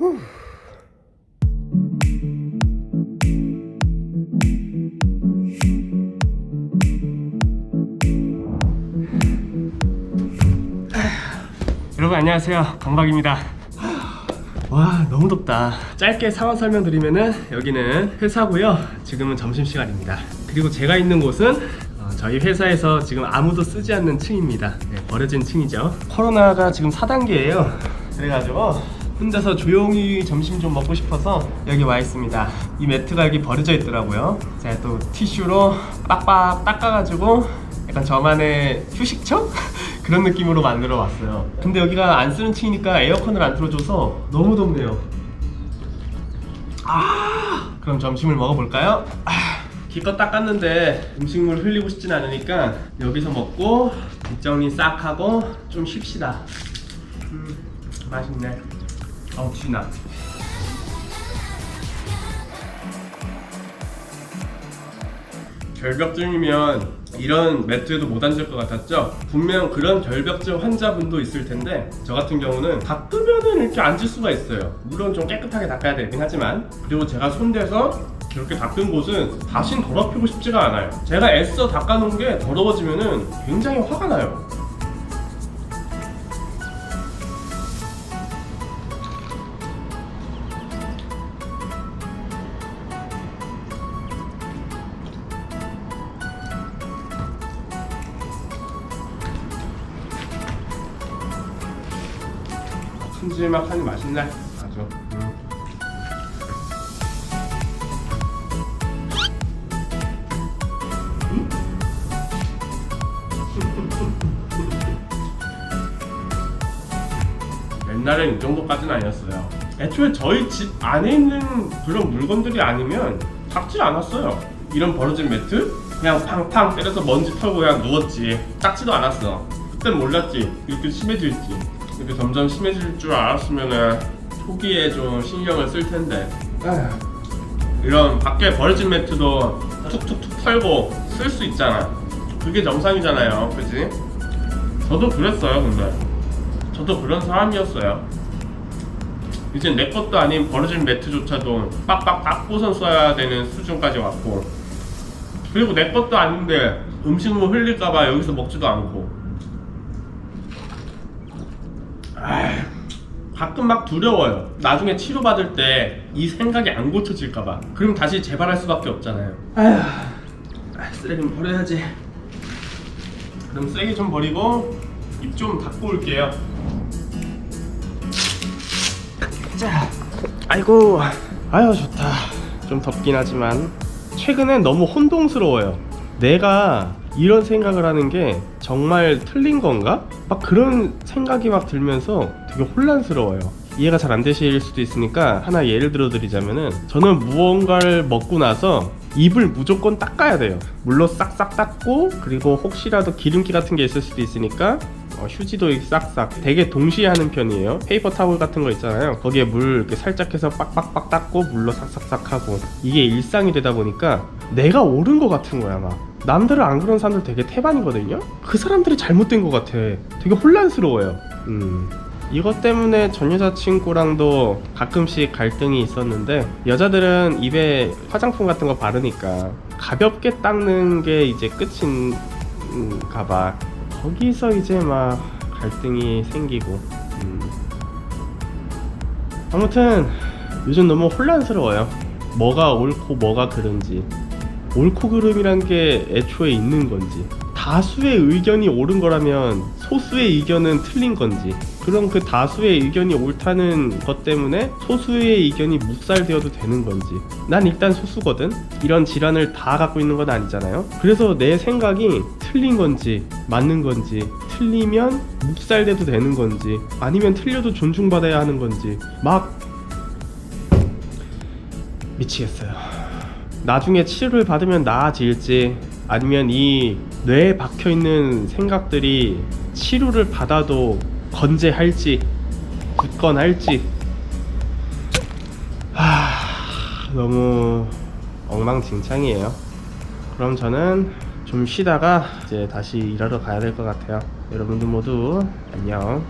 여러분 안녕하세요. 강박입니다. 와 너무 덥다. 짧게 상황 설명드리면은 여기는 회사고요. 지금은 점심시간입니다. 그리고 제가 있는 곳은 어, 저희 회사에서 지금 아무도 쓰지 않는 층입니다. 네, 버려진 층이죠. 코로나가 지금 4단계예요. 그래가지고 혼자서 조용히 점심 좀 먹고 싶어서 여기 와 있습니다 이 매트가 여기 버려져 있더라고요 제가 또 티슈로 빡빡 닦아가지고 약간 저만의 휴식처? 그런 느낌으로 만들어 왔어요. 근데 여기가 안 쓰는 층이니까 에어컨을 안 틀어줘서 너무 덥네요. 아, 그럼 점심을 먹어볼까요? 아, 기껏 닦았는데 음식물 흘리고 싶진 않으니까 여기서 먹고 뒷정리 싹 하고 좀 쉽시다. 음, 맛있네. 쥐나. 결벽증이면 이런 매트에도 못 앉을 것 같았죠? 분명 그런 결벽증 환자분도 있을 텐데 저 같은 경우는 닦으면은 이렇게 앉을 수가 있어요 물론 좀 깨끗하게 닦아야 되긴 하지만 그리고 제가 손대서 이렇게 닦은 곳은 다신 더럽히고 싶지가 않아요 제가 애써 닦아놓은 게 더러워지면은 굉장히 화가 나요 큼지막하니 맛있네 아주 음. 옛날엔 이 정도까지는 아니었어요. 애초에 저희 집 안에 있는 그런 물건들이 아니면 닦지 않았어요. 이런 버려진 매트? 그냥 팡팡 때려서 먼지 털고 그냥 누웠지. 닦지도 않았어. 그땐 몰랐지. 이렇게 심해질지. 이렇게 점점 심해질 줄 알았으면은 초기에 좀 신경을 쓸 텐데. 에휴. 이런 밖에 버려진 매트도 툭툭툭 털고 쓸 수 있잖아. 그게 정상이잖아요. 그지? 저도 그랬어요, 근데. 저도 그런 사람이었어요. 이제 내 것도 아닌 버려진 매트조차도 빡빡 닦고선 써야 되는 수준까지 왔고 그리고 내 것도 아닌데 음식물 흘릴까봐 여기서 먹지도 않고 아휴, 가끔 막 두려워요. 나중에 치료받을 때 이 생각이 안 고쳐질까봐. 그럼 다시 재발할 수밖에 없잖아요. 아휴 쓰레기는 버려야지. 그럼 쓰레기 좀 버리고 입 좀 닦고 올게요. 자, 아이고, 아유 좋다. 좀 덥긴 하지만 최근엔 너무 혼동스러워요. 내가 이런 생각을 하는 게 정말 틀린 건가? 막 그런 생각이 막 들면서 되게 혼란스러워요. 이해가 잘 안 되실 수도 있으니까 하나 예를 들어 드리자면은 저는 무언가를 먹고 나서 입을 무조건 닦아야 돼요. 물로 싹싹 닦고 그리고 혹시라도 기름기 같은 게 있을 수도 있으니까 어, 휴지도 싹싹 되게 동시에 하는 편이에요. 페이퍼 타월 같은 거 있잖아요. 거기에 물 이렇게 살짝 해서 빡빡빡 닦고 물로 싹싹싹 하고 이게 일상이 되다 보니까 내가 옳은 것 같은 거야 막. 남들은 안 그런 사람들 되게 태반이거든요. 그 사람들이 잘못된 것 같아. 되게 혼란스러워요. 음. 이것 때문에 전 여자친구랑도 가끔씩 갈등이 있었는데 여자들은 입에 화장품 같은 거 바르니까 가볍게 닦는 게 이제 끝인가 봐 거기서 이제 막 갈등이 생기고 음. 아무튼 요즘 너무 혼란스러워요 뭐가 옳고 뭐가 그른지 옳고 그름이란 게 애초에 있는 건지 다수의 의견이 옳은 거라면 소수의 의견은 틀린 건지 그럼 그 다수의 의견이 옳다는 것 때문에 소수의 의견이 묵살되어도 되는 건지 난 일단 소수거든? 이런 질환을 다 갖고 있는 건 아니잖아요? 그래서 내 생각이 틀린 건지 맞는 건지 틀리면 묵살돼도 되는 건지 아니면 틀려도 존중받아야 하는 건지 막 미치겠어요 나중에 치료를 받으면 나아질지 아니면 이 뇌에 박혀 있는 생각들이 치료를 받아도 건재할지 굳건할지 하 너무 엉망진창이에요. 그럼 저는 좀 쉬다가 이제 다시 일하러 가야 될 것 같아요. 여러분들 모두 안녕.